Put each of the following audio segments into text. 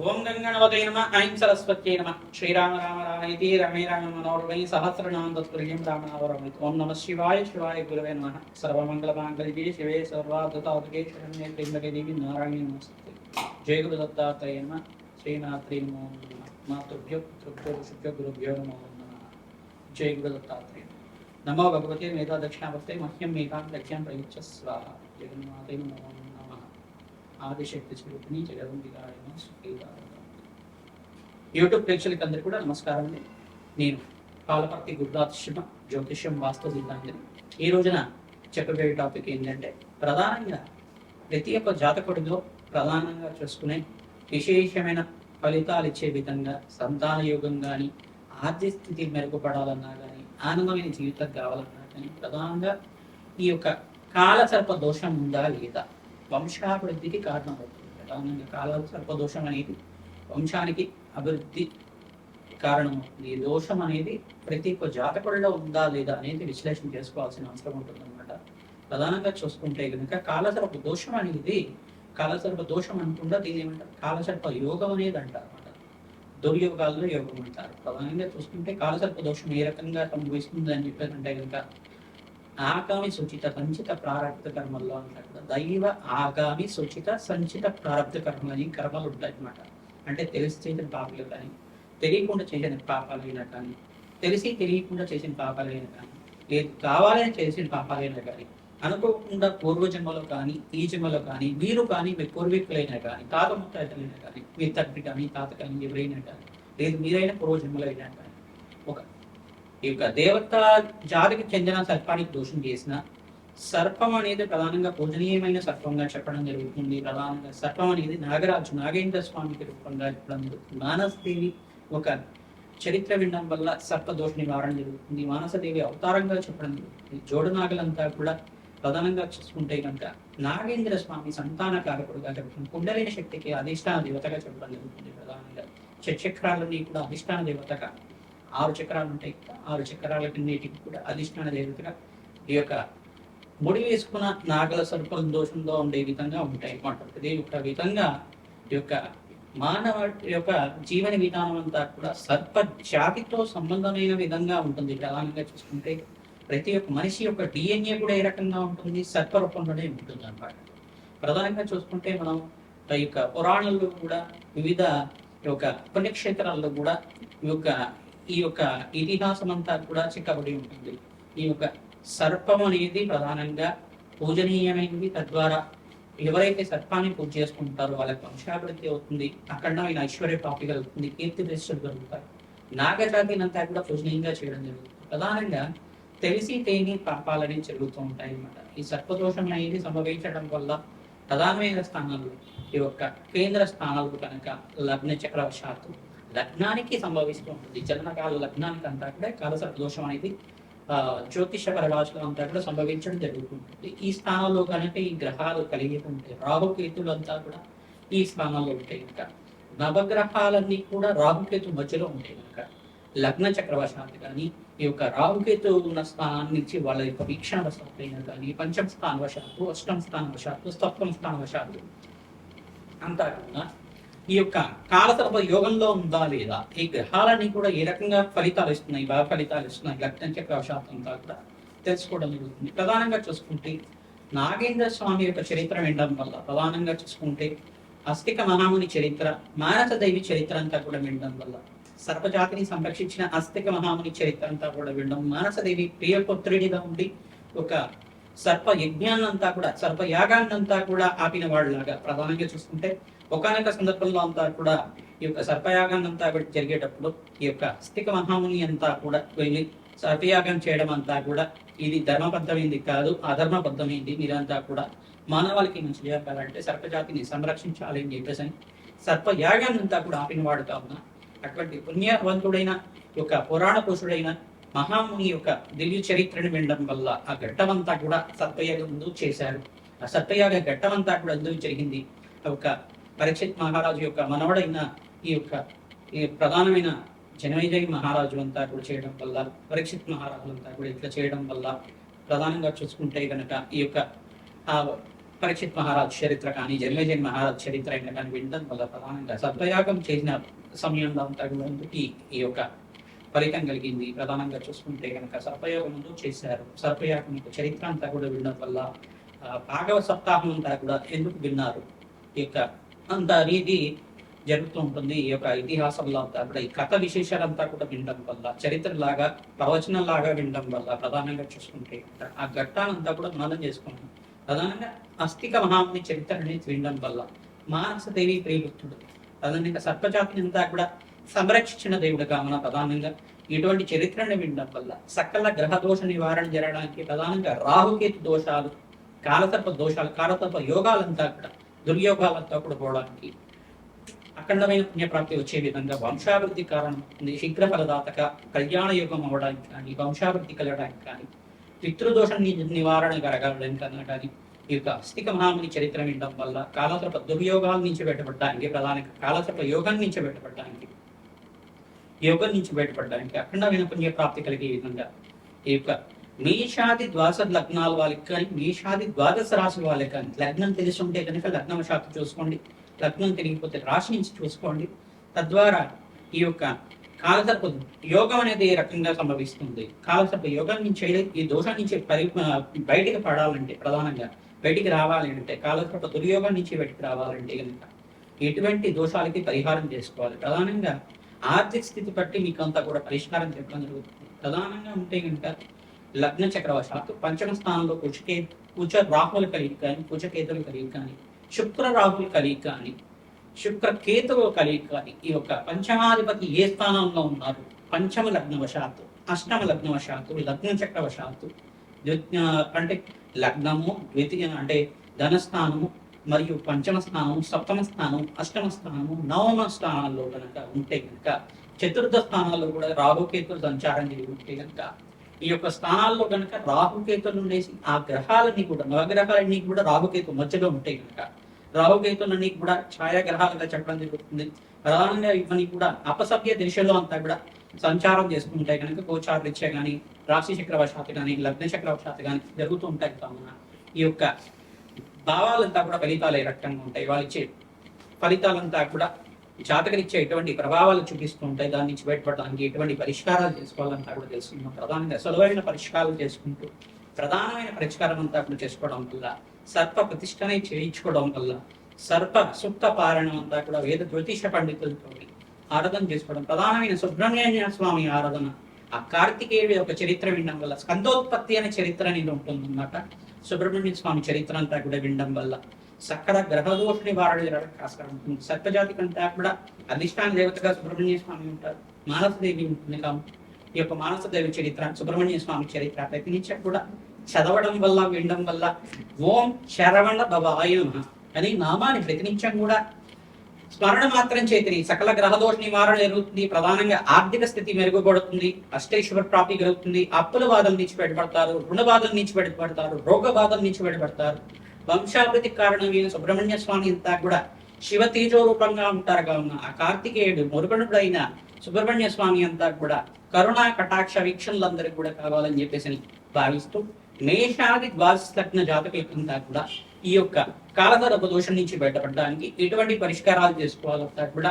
ఓం గంగణవతే నమ ఐం సరస్వత్యై నమ. శ్రీరామ రామ రామ రమే రామ మనోరమై సహస్రనామ తత్పుల్యం రామనావరమి. ఓం నమ శివాయ శివాయ గురవే నమ. సర్వమంగళ మాంగళ్యే శివే సర్వార్థతావకే శరణ్యే త్రింబకే దేవి నారాయణ నమస్తే. జయ గురు దత్తాత్రేయ నమ. శ్రీనాథ్రి నమో నమ. మాతృభ్యో పితృభ్యో ఋషిభ్యో గురుభ్యో నమో నమ. జయ గురు దత్తాత్రేయ నమో. భగవతే మేధా దక్షిణావర్తే మహ్యం మేఘాం లక్ష్యం ప్రయుచ్చ స్వాహ. జగన్మాతే నమో నమ. ఆదిశక్తి స్వరూపిణి జగదంబికాయన యూట్యూబ్ ప్రేక్షకులకి అందరికీ కూడా నమస్కారం అండి. నేను పాలపర్తి గురుదాతిష్యమ జ్యోతిష్యం వాస్తు సిద్ధాంతిని ఈ రోజున చెప్పబోయే టాపిక్ ఏంటంటే ప్రధానంగా ప్రతి ఒక్క జాతకుడిలో ప్రధానంగా చూసుకునే విశేషమైన ఫలితాలు ఇచ్చే విధంగా సంతాన యోగం కానీ ఆర్థిక స్థితి మెరుగుపడాలన్నా కానీ ఆనందమైన జీవితం కావాలన్నా కానీ ప్రధానంగా ఈ యొక్క కాలసర్ప దోషం ఉందా లేదా? వంశాభివృద్ధికి కారణమవుతుంది ప్రధానంగా కాలసర్ప దోషం అనేది వంశానికి అభివృద్ధి కారణమవుతుంది ఈ దోషం అనేది ప్రతి ఒక్క జాతకుడిలో ఉందా లేదా అనేది విశ్లేషణ చేసుకోవాల్సిన అవసరం ఉంటుంది అనమాట ప్రధానంగా చూసుకుంటే కనుక కాలసర్ప దోషం అనేది కాలసర్ప దోషం అనుకుండా దీని ఏమంటారు? కాలసర్ప యోగం అనేది అంటారు అనమాట దుర్యోగాల్లో యోగం అంటారు. ప్రధానంగా చూసుకుంటే కాలసర్ప దోషం ఏ రకంగా సంభవిస్తుంది అని చెప్పారంటే కనుక ఆగామి సుచిత సంచిత ప్రారంభ కర్మల్లో అంటారు. దైవ ఆగామి సుచిత సంచిత ప్రారంభ కర్మలు అని కర్మలు ఉంటాయి అంటే తెలిసి చేసిన పాపాలు కానీ తెలియకుండా చేసిన పాపాలైనా కానీ తెలిసి తెలియకుండా చేసిన పాపాలైనా కానీ లేదు కావాలని చేసిన పాపాలైనా కానీ అనుకోకుండా పూర్వజన్మలో కానీ ఈ జన్మలో కానీ మీరు కానీ మీ పూర్వీకులైనా కానీ తాత ముత్తాతలైనా కానీ మీ తండ్రి కానీ తాత కానీ ఎవరైనా కానీ లేదు మీరైనా పూర్వజన్మలో అయినా కానీ ఒక ఈ యొక్క దేవత జాతికి చెందిన సర్పానికి దోషం చేసిన సర్పం అనేది ప్రధానంగా పూజనీయమైన సర్పంగా చెప్పడం జరుగుతుంది. ప్రధానంగా సర్పం అనేది నాగరాజు నాగేంద్ర స్వామికి రూపంగా చెప్పడం జరుగుతుంది. మానసదేవి ఒక చరిత్ర వినడం వల్ల సర్ప దోష నివారణ జరుగుతుంది. మానసదేవి అవతారంగా చెప్పడం జరుగుతుంది. జోడనాగలంతా కూడా ప్రధానంగా చూసుకుంటే కనుక నాగేంద్ర స్వామి సంతాన కారకుడుగా చెప్పడం కుండలిన శక్తికి అధిష్టాన దేవతగా చెప్పడం జరుగుతుంది ప్రధానంగా. చక్రాలని కూడా అధిష్టాన దేవతగా ఆరు చక్రాలు ఉంటాయి. ఆరు ఆరు చక్రాలన్నిటికి కూడా అధిష్టాన దేవతగా ఈ యొక్క ముడి వేసుకున్న నాగల సర్పం దోషంలో ఉండే విధంగా ఉంటాయి అన్నమాట. ఇదే ఒక విధంగా ఈ యొక్క మానవ యొక్క జీవన విధానం అంతా కూడా సర్ప జాతితో సంబంధమైన విధంగా ఉంటుంది. ప్రధానంగా చూసుకుంటే ప్రతి ఒక్క మనిషి యొక్క డిఎన్ఏ కూడా ఏ రకంగా ఉంటుంది? సర్ప రూపంలోనే ఉంటుంది అన్నమాట. ప్రధానంగా చూసుకుంటే మనం ఈ యొక్క పురాణాల్లో కూడా వివిధ యొక్క పుణ్యక్షేత్రాల్లో కూడా ఈ యొక్క ఈ యొక్క ఇతిహాసం అంతా కూడా చిక్కబడి ఉంటుంది. ఈ యొక్క సర్పం అనేది ప్రధానంగా పూజనీయమైనది. తద్వారా ఎవరైతే సర్పాన్ని పూజ చేసుకుంటారో వాళ్ళకి వంశాభివృద్ధి అవుతుంది. అఖండమైన ఐశ్వర్య ప్రాప్తి కలుగుతుంది. కీర్తి ప్రతిష్టలు కలుగుతాయి నాగజాతిని అంతా కూడా పూజనీయంగా చేయడం జరుగుతుంది. ప్రధానంగా తెలిసి తేని పాపాలని జరుగుతూ ఉంటాయి అన్నమాట. ఈ సర్పదోషం అనేది సంభవించడం వల్ల ప్రధానమైన స్థానాలు ఈ యొక్క కేంద్ర స్థానాలు కనుక లగ్న చక్రవశాత్తు లగ్నానికి సంభవిస్తూ ఉంటుంది. జననకాల లగ్నానికి అంతా కూడా కాలసర్ప దోషం అనేది ఆ, జ్యోతిష అంతా కూడా సంభవించడం జరుగుతుంటుంది. ఈ స్థానంలో కనుక ఈ గ్రహాలు కలిగి ఉంటాయి రాహుకేతులు అంతా కూడా ఈ స్థానంలో ఉంటాయి కనుక నవగ్రహాలన్నీ కూడా రాహుకేతు మధ్యలో ఉంటాయి కనుక లగ్న చక్రవశాంతి కానీ ఈ యొక్క రాహుకేతు ఉన్న స్థానాన్ని నుంచి వాళ్ళ యొక్క వీక్షణ వశాత్తైనా కానీ పంచమ స్థాన వశాత్తు అష్టమ స్థాన వశాత్తు సప్తమ స్థాన వశాత్తు అంతా కూడా ఈ యొక్క కాలసర్ప యోగంలో ఉందా లేదా? ఈ గ్రహాలన్నీ కూడా ఏ రకంగా ఫలితాలు ఇస్తున్నాయి? బాగా ఫలితాలు ఇస్తున్నాయి? లగ్న చక్రవశాత్తు కూడా తెలుసుకోవడం జరుగుతుంది. ప్రధానంగా చూసుకుంటే నాగేంద్ర స్వామి యొక్క చరిత్ర వినడం వల్ల ప్రధానంగా చూసుకుంటే అస్తిక మహాముని చరిత్ర మానస దైవి చరిత్ర అంతా కూడా వినడం వల్ల సర్పజాతిని సంరక్షించిన అస్తిక మహాముని చరిత్ర అంతా కూడా వినడం మానసదేవి ప్రియపుత్రుడిగా ఉండి ఒక సర్ప యజ్ఞాన్నంతా కూడా సర్ప యాగాన్నంతా కూడా ఆపిన వాళ్ళలాగా ప్రధానంగా చూసుకుంటే ఒకనొక సందర్భంలో అంతా కూడా ఈ యొక్క సర్పయాగాన్నంతా కూడా జరిగేటప్పుడు ఈ యొక్క స్థిక మహాముని అంతా కూడా వెళ్ళి సర్పయాగం చేయడం అంతా కూడా ఇది ధర్మబద్ధమైంది కాదు అధర్మబద్ధమైంది. మీరంతా కూడా మానవాళికి మంచి చేయాలంటే సర్పజాతిని సంరక్షించాలి అని చెప్పేసి సర్పయాగాన్నంతా సర్ప కూడా ఆపిన వాడు కావున అటువంటి పుణ్యవంతుడైన ఒక యొక్క పురాణ పురుషుడైన మహాముని యొక్క దివ్య చరిత్రను వినడం వల్ల ఆ ఘట్టమంతా కూడా సర్పయాగం ముందు చేశారు. ఆ సత్వయాగ ఘట్టమంతా కూడా ఎందుకు జరిగింది. ఒక పరీక్షిత్ మహారాజు యొక్క మనవడైన ఈ యొక్క ఈ ప్రధానమైన జనమేజయ మహారాజు అంతా కూడా చేయడం వల్ల పరీక్షిత్ మహారాజు అంతా కూడా ఇట్లా చేయడం వల్ల ప్రధానంగా చూసుకుంటే కనుక ఈ యొక్క ఆ పరీక్షిత్ మహారాజ్ చరిత్ర కానీ జన్మేజయ మహారాజ్ చరిత్ర అయినా కానీ వినడం వల్ల ప్రధానంగా సత్వయాగం చేసిన సమయంలో అంతా కూడా ముందుకి ఈ యొక్క ఫలితం కలిగింది. ప్రధానంగా చూసుకుంటే కనుక సర్పయోగం చేశారు. సర్పయోగం యొక్క చరిత్ర అంతా కూడా వినడం వల్ల ఆ, భాగవ సప్తాహం అంతా కూడా ఎందుకు విన్నారు? ఈ యొక్క అంత అనేది జరుగుతూ ఉంటుంది. ఈ యొక్క ఇతిహాసంలో అంతా కూడా ఈ కథ విశేషాలంతా కూడా వినడం వల్ల చరిత్రలాగా ప్రవచనంలాగా వినడం వల్ల ప్రధానంగా చూసుకుంటే ఆ ఘట్టాలంతా కూడా మనం చేసుకుంటాం. ప్రధానంగా అస్థిక మహాముని చరిత్ర అనేది వినడం వల్ల మానసదేవి ప్రియభక్తుడు ప్రధానంగా సర్పజాతిని అంతా కూడా సంరక్షించిన దేవుడుగా మన ప్రధానంగా ఇటువంటి చరిత్రను వినడం వల్ల సకల గ్రహ దోష నివారణ జరగడానికి ప్రధానంగా రాహుకేతు దోషాలు కాలతత్వ దోషాలు కాలతత్వ యోగాలంతా కూడా దుర్యోగాలంతా కూడా పోవడానికి అఖండమైన పుణ్యప్రాప్తి వచ్చే విధంగా వంశాభివృద్ధి కారణం శీఘ్ర ఫలదాతక కళ్యాణ యోగం అవ్వడానికి కానీ వంశాభివృద్ధి కలగడానికి కానీ పితృదోష నివారణ కలగడానికి కన్నా కానీ ఈ యొక్క అస్థిక మహాముని చరిత్ర వినడం వల్ల కాలసర్ప దుర్యోగాల నుంచి బయటపడడానికి ప్రధానంగా కాలసర్ప యోగం నుంచి బయటపడడానికి యోగం నుంచి బయటపడడానికి అఖండమైన పుణ్య ప్రాప్తి కలిగే విధంగా. ఈ యొక్క మేషాది ద్వాస లగ్నాల వాళ్ళకి కానీ మేషాది ద్వాదశ రాశి వాళ్ళకి కానీ లగ్నం తెలిసి ఉంటే కనుక లగ్నం శాఖ చూసుకోండి. లగ్నం తెలియకపోతే రాశి నుంచి చూసుకోండి. తద్వారా ఈ యొక్క కాలసర్ప యోగం అనేది ఏ రకంగా సంభవిస్తుంది? కాలసర్ప యోగం నుంచి ఈ దోషం నుంచి పరి బయటికి పడాలంటే ప్రధానంగా బయటికి రావాలి అంటే కాలసర్ప దుర్యోగం నుంచి బయటికి రావాలంటే కనుక ఎటువంటి దోషాలకి పరిహారం చేసుకోవాలి? ప్రధానంగా ఆర్థిక స్థితి బట్టి మీకు అంతా కూడా పరిష్కారం చెప్పడం జరుగుతుంది. ప్రధానంగా ఉంటే కనుక లగ్న చక్రవశాత్తు పంచమ స్థానంలో కుచకే కుచ రాహుల కలిగి కానీ కుచకేతులు కలిగి కానీ శుక్ర రాహులు కలిగి కానీ శుక్ర కేతువు కలిగి కానీ ఈ యొక్క పంచమాధిపతి ఏ స్థానంలో ఉన్నారు? పంచమ లగ్నవశాత్తు అష్టమ లగ్నవశాత్తు లగ్న చక్రవశాత్తు అంటే లగ్నము ద్వితీయ అంటే ధనస్థానము మరియు పంచమ స్థానం సప్తమ స్థానం అష్టమ స్థానము నవమ స్థానాల్లో కనుక ఉంటే కనుక చతుర్థ స్థానాల్లో కూడా రాహుకేతులు సంచారం జరిగి ఉంటే కనుక ఈ యొక్క స్థానాల్లో కనుక రాహుకేతులు ఉండేసి ఆ గ్రహాలన్నీ కూడా నవగ్రహాలన్నీ కూడా రాహుకేతు మధ్యలో ఉంటాయి కనుక రాహుకేతులన్నీ కూడా ఛాయాగ్రహాలుగా చెప్పడం జరుగుతుంది. ప్రధానంగా ఇవన్నీ కూడా అపసభ్య దిశలో అంతా కూడా సంచారం చేసుకుంటాయి కనుక గోచారరీత్యా కానీ రాశి చక్రవశాత్తు కానీ లగ్న చక్రవశాత్తు కానీ జరుగుతూ ఉంటాయి కావున ఈ యొక్క భావాలంతా కూడా ఫలితాలు ఏ రకంగా ఉంటాయి. వాళ్ళు ఇచ్చే ఫలితాలంతా కూడా జాతకనిచ్చే ఎటువంటి ప్రభావాలు చూపిస్తూ ఉంటాయి. దాని నుంచి బయటపడడానికి ఎటువంటి పరిష్కారాలు చేసుకోవాలంతా కూడా తెలుసుకున్నాం ప్రధానంగా సులభమైన పరిష్కారాలు చేసుకుంటూ ప్రధానమైన పరిష్కారం అంతా కూడా చేసుకోవడం వల్ల సర్ప ప్రతిష్టనే చేయించుకోవడం వల్ల సర్ప సుప్త పారాయణం అంతా కూడా వేద జ్యోతిష పండితులతో ఆరాధన చేసుకోవడం ప్రధానమైన సుబ్రహ్మణ్య స్వామి ఆరాధన ఆ కార్తికేయుడి యొక్క చరిత్ర వినడం వల్ల స్కందోత్పత్తి అనే చరిత్ర అనేది ఉంటుంది అన్నమాట సుబ్రహ్మణ్య స్వామి చరిత్ర అంతా కూడా వినడం వల్ల సకల గ్రహదోష నివారణ జరగడానికి ఆస్కారం ఉంటుంది. సర్పజాతి కంటే కూడా అధిష్టాన దేవతగా సుబ్రహ్మణ్య స్వామి ఉంటారు. మానసదేవి ఉంటుంది కాబట్టి ఈ యొక్క మానసదేవి చరిత్ర సుబ్రహ్మణ్య స్వామి చరిత్ర ప్రతి నిత్యం కూడా చదవడం వల్ల వినడం వల్ల ఓం శరవణ భవాయ అని నామాన్ని ప్రతినిత్యం కూడా స్మరణ మాత్రం చేతిని. సకల గ్రహదోష నివారణ జరుగుతుంది. ప్రధానంగా ఆర్థిక స్థితి మెరుగుపడుతుంది. అష్టైశ్వర ప్రాప్తి కలుగుతుంది. అప్పుల బాధల నుంచి బయటపడతారు. రుణ బాధల నుంచి బయటపడతారు. రోగ బాధల నుంచి బయటపడతారు. వంశాభివృద్ధి కారణమైన సుబ్రహ్మణ్య స్వామి అంతా కూడా శివ తేజో రూపంగా ఉంటారు. కావున ఆ కార్తికేయుడు మురుగనుడైన సుబ్రహ్మణ్య స్వామి అంతా కూడా కరుణా కటాక్ష వీక్షణలందరికీ కూడా కావాలని చెప్పేసి భావిస్తూ మేషాది ద్వాదశ లగ్న జాతకులకంతా కూడా ఈ యొక్క కాలధరపు దోషం నుంచి బయటపడడానికి ఎటువంటి పరిష్కారాలు చేసుకోవాలంతా కూడా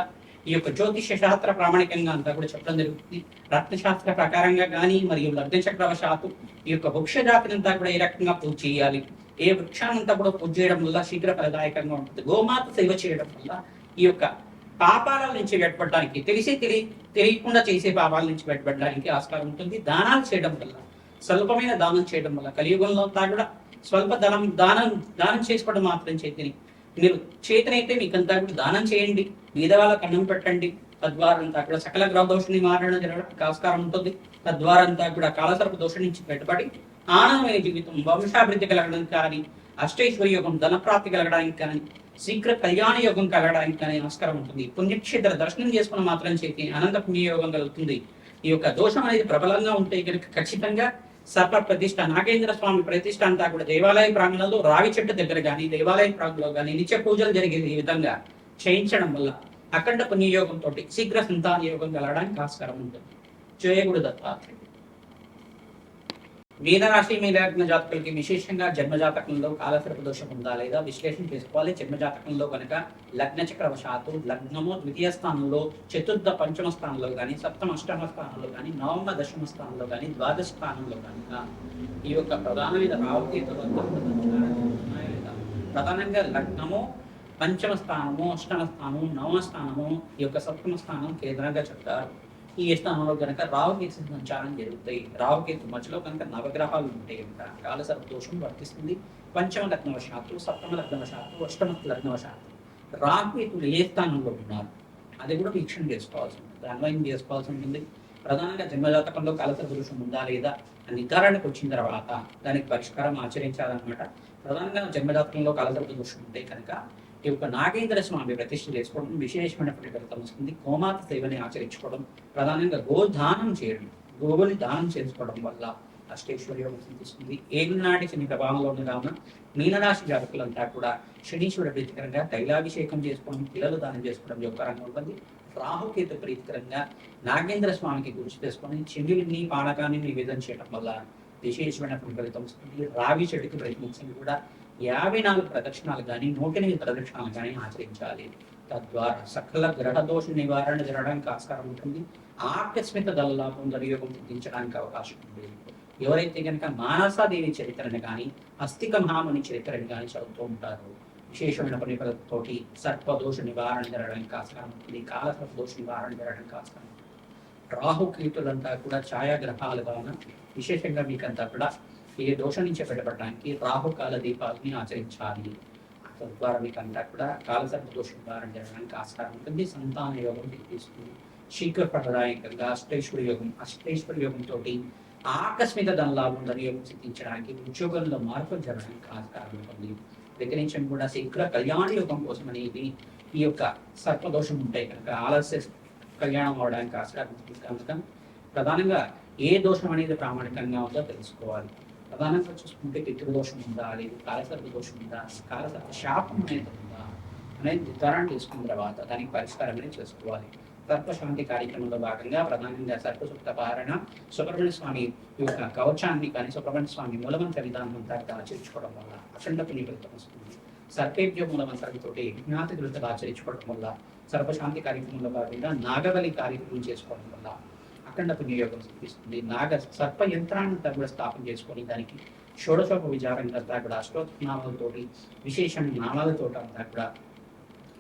ఈ యొక్క జ్యోతిష శాస్త్ర ప్రామాణికంగా అంతా కూడా చెప్పడం జరుగుతుంది. రత్నశాస్త్ర ప్రకారంగా కానీ మరియు లగ్న చక్రవశాత్తు ఈ యొక్క వృక్ష జాతిని అంతా కూడా ఏ రకంగా పూజ చేయాలి? ఏ వృక్షాన్నంతా కూడా పూజ చేయడం వల్ల శీఘ్ర ఫలదాయకంగా ఉంటుంది? గోమాత సేవ చేయడం వల్ల ఈ యొక్క పాపాల నుంచి బయటపడడానికి తెలిసి తెలి తెలియకుండా చేసే పాపాల నుంచి బయటపడడానికి ఆస్కారం ఉంటుంది. దానాలు చేయడం వల్ల స్వల్పమైన దానం చేయడం వల్ల కలియుగంలో అంతా కూడా స్వల్ప ధనం దానం దానం చేసుకోవడం మాత్రం చేతిని. మీరు చేతనైతే మీకంతా కూడా దానం చేయండి. మీద వాళ్ళకి అన్నం పెట్టండి. తద్వారా అంతా కూడా సకల గ్రహ దోషుని మారడం జరగడానికి ఆస్కారం ఉంటుంది. తద్వారా అంతా కూడా కాలసర్ప దోషం నుంచి బయటపడి ఆనందమైన జీవితం వంశాభివృద్ధి కలగడానికి కానీ అష్టైశ్వర్య యోగం ధనప్రాప్తి కలగడానికి కానీ శీఘ్ర కళ్యాణ యోగం కలగడానికి కానీ ఆస్కారం ఉంటుంది. పుణ్యక్షేత్ర దర్శనం చేసుకున్న మాత్రం చేతి అనంత పుణ్యయోగం కలుగుతుంది. ఈ యొక్క దోషం అనేది ప్రబలంగా ఉంటే కనుక ఖచ్చితంగా సర్ప ప్రతిష్ట నాగేంద్ర స్వామి ప్రతిష్ట అంతా కూడా దేవాలయ ప్రాంగణంలో రావి చెట్టు దగ్గర కానీ దేవాలయ ప్రాంగంలో కానీ నిత్య పూజలు జరిగే ఈ విధంగా చేయించడం వల్ల అఖండ పుణ్యయోగంతో శీఘ్ర సంతాన యోగం కలగడానికి ఆస్కారం ఉంటుంది. జయగుడు దత్తాత్రేయుడు. మీనరాశి మీనరత్న జాతకులకి విశేషంగా జన్మజాతకంలో కాలసర్ప దోషం ఉందా లేదా? విశ్లేషణ చేసుకోవాలి. జన్మజాతకంలో కనుక లగ్న చక్రవశాత్తు లగ్నము ద్వితీయ స్థానంలో చతుర్థ పంచమ స్థానంలో కానీ సప్తమ అష్టమ స్థానంలో కానీ నవమ దశమ స్థానంలో కానీ ద్వాదశ స్థానంలో కనుక ఈ యొక్క ప్రధానమైన రావుకేతులు ప్రధానంగా లగ్నము పంచమ స్థానము అష్టమ స్థానము నవమ స్థానము ఈ యొక్క సప్తమ స్థానం కేంద్రంగా చెప్తారు. ఈ స్థానంలో కనుక రావుకేతు సంచారం జరుగుతాయి రావుకేతు మధ్యలో కనుక నవగ్రహాలు ఉంటాయి కనుక కాలసర్ప దోషం వర్తిస్తుంది. పంచమ లగ్నవశాత్తు సప్తమ లగ్నవశాత్తు అష్టమ లగ్నవశాత్తు. రాహుకేతులు ఏ స్థానంలో ఉన్నారు? అది కూడా వీక్షణ చేసుకోవాల్సి ఉంటుంది. అన్వయం చేసుకోవాల్సి ఉంటుంది? ప్రధానంగా జన్మజాతకంలో కాలసర్ప దోషం ఉందా లేదా అని నిర్ధారణకు వచ్చిన తర్వాత దానికి పరిష్కారం ఆచరించాలన్నమాట. ప్రధానంగా జన్మజాతకంలో కాలసర్ప దోషం ఉంటే కనుక ఈ యొక్క నాగేంద్ర స్వామి ప్రతిష్ఠ చేసుకోవడం విశేషమైనటువంటి ఫలితం వస్తుంది గోమాత సేవని ఆచరించుకోవడం ప్రధానంగా గోదానం చేయడం గోవుని దానం చేసుకోవడం వల్ల అష్టేశ్వర్యోగం సిద్ధిస్తుంది ఏనాటి శని ప్రభావంలో ఉన్న కావున మీనరాశి జాతకులంతా కూడా శనీశ్వర ప్రీతికరంగా తైలాభిషేకం చేసుకోవడం పిల్లలు దానం చేసుకోవడం యోగకరంగా ఉంటుంది రాహుకేతు ప్రీతికరంగా నాగేంద్ర స్వామికి గురించి చేసుకొని చెండుని పానకాన్ని నివేదన చేయడం వల్ల విశేషమైన ఫలితం వస్తుంది. రావి చెట్టుకి ప్రయత్నించింది కూడా యాభై నాలుగు ప్రదక్షిణాలు కానీ నూట ఎనిమిది ప్రదక్షిణాలు కానీ ఆచరించాలి. తద్వారా సకల గ్రహ దోష నివారణ జరగడానికి ఆస్కారం ఉంటుంది. ఆకస్మిక దళలాభం దుర్యోగం సిద్ధించడానికి అవకాశం ఉంది. ఎవరైతే కనుక మానసాదేవి చరిత్రని కానీ అస్థిక మహాముని చరిత్రని కానీ చదువుతూ ఉంటారు విశేషమైన పనిపలతోటి సర్పదోష నివారణ జరగడానికి ఆస్కారం ఉంటుంది. కాలసర్ప దోష నివారణ జరగడానికి ఆస్కారం రాహుకీతులంతా రాహు కూడా ఛాయాగ్రహాలు కావున విశేషంగా మీకంతా కూడా ఈ దోషం నుంచి బయటపడడానికి రాహుకాల దీపాలని ఆచరించాలి. తద్వారా మీకు అంతా కూడా కాలసర్ప దోషం ద్వారా జరగడానికి ఆస్కారం ఉంటుంది. సంతాన యోగం తీసుకుని శీఘ్ర ప్రదాయకంగా అష్టేశ్వరి యోగం అష్టేశ్వరి యోగంతో ఆకస్మిక ధనలాభం ధనయోగం సిద్ధించడానికి ఉద్యోగంలో మార్పులు జరగడానికి ఆస్కారం ఉంటుంది. దగ్గరించడం కూడా శీఘ్ర కళ్యాణ యోగం కోసం అనేది ఈ యొక్క సర్పదోషం ఉంటాయి కనుక ఆలస్య కళ్యాణం అవడానికి ఆస్కారం ఉంటుంది కనుక ప్రధానంగా ఏ దోషం అనేది ప్రామాణికంగా ఉందో తెలుసుకోవాలి. ప్రధానంగా చూసుకుంటే పితృ దోషం ఉందా లేదు కాలసర్ప దోషం ఉందా కాలసర్ప శాపం అనేది ఉందా అనేది నిర్ధారణ చేసుకున్న తర్వాత దానికి పరిష్కారం అనేది చేసుకోవాలి. సర్పశాంతి కార్యక్రమంలో భాగంగా ప్రధానంగా సర్పసుప్త పారణ సుబ్రహ్మణ్య స్వామి యొక్క కవచాన్ని కానీ సుబ్రహ్మణ్య స్వామి మూలమంత్ర విధానం తర్వాత ఆచరించుకోవడం వల్ల అఖండ పుణ్య ఫలితం వస్తుంది. సర్పేభ్య మూలమంత్రంతో విజ్ఞాతి విరుద్ధలు ఆచరించుకోవడం వల్ల సర్పశాంతి కార్యక్రమంలో భాగంగా నాగబలి కార్యక్రమం చేసుకోవడం వల్ల అఖండ పుణ్యయోగం సిద్ధిస్తుంది. నాగ సర్ప యంత్రాన్ని కూడా స్థాపన చేసుకొని దానికి షోడశోప విచారంగా అంతా కూడా అష్టోత్నామాలతోటి విశేషణ నామాలతో అంతా కూడా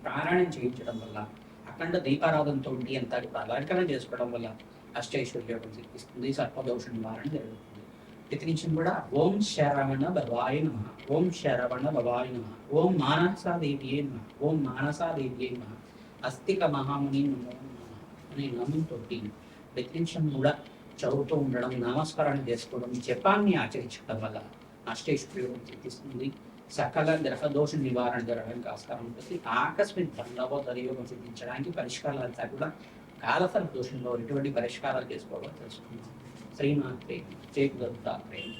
పారాయణం చేయించడం వల్ల అఖండ దీపారాధనతో అంతా కూడా అలంకరణ చేసుకోవడం వల్ల అష్టైశ్వర్యోగం సిద్ధిస్తుంది. సర్పదోష నివారణ జరుగుతుంది. ప్రతినిత్యం కూడా ఓం శరవణ భవాయ నమ. ఓం శరవణ భవాయ నమ. ఓం మానసాదేవియే నమ. ఓం మానసాదేవియే నమ. అస్థిక మహాముని నమో నమ అనే నమ్మంతో ప్రతినిత్యం కూడా చదువుతూ ఉండడం నమస్కారాన్ని చేసుకోవడం జపాన్ని ఆచరించడం వల్ల అష్టేశ్వర్యోగం సిద్ధిస్తుంది సకల గ్రహదోష నివారణ జరగడానికి ఆస్కారం ఉంటుంది. ఆకస్మిక దండవ దర్యోగం సిద్ధించడానికి పరిష్కారాలంతా కూడా కాలసర్ప దోషంలో ఎటువంటి పరిష్కారాలు చేసుకోవాలో తెలుసుకుందాం. శ్రీమాత్రే జై దత్తాత్రేయ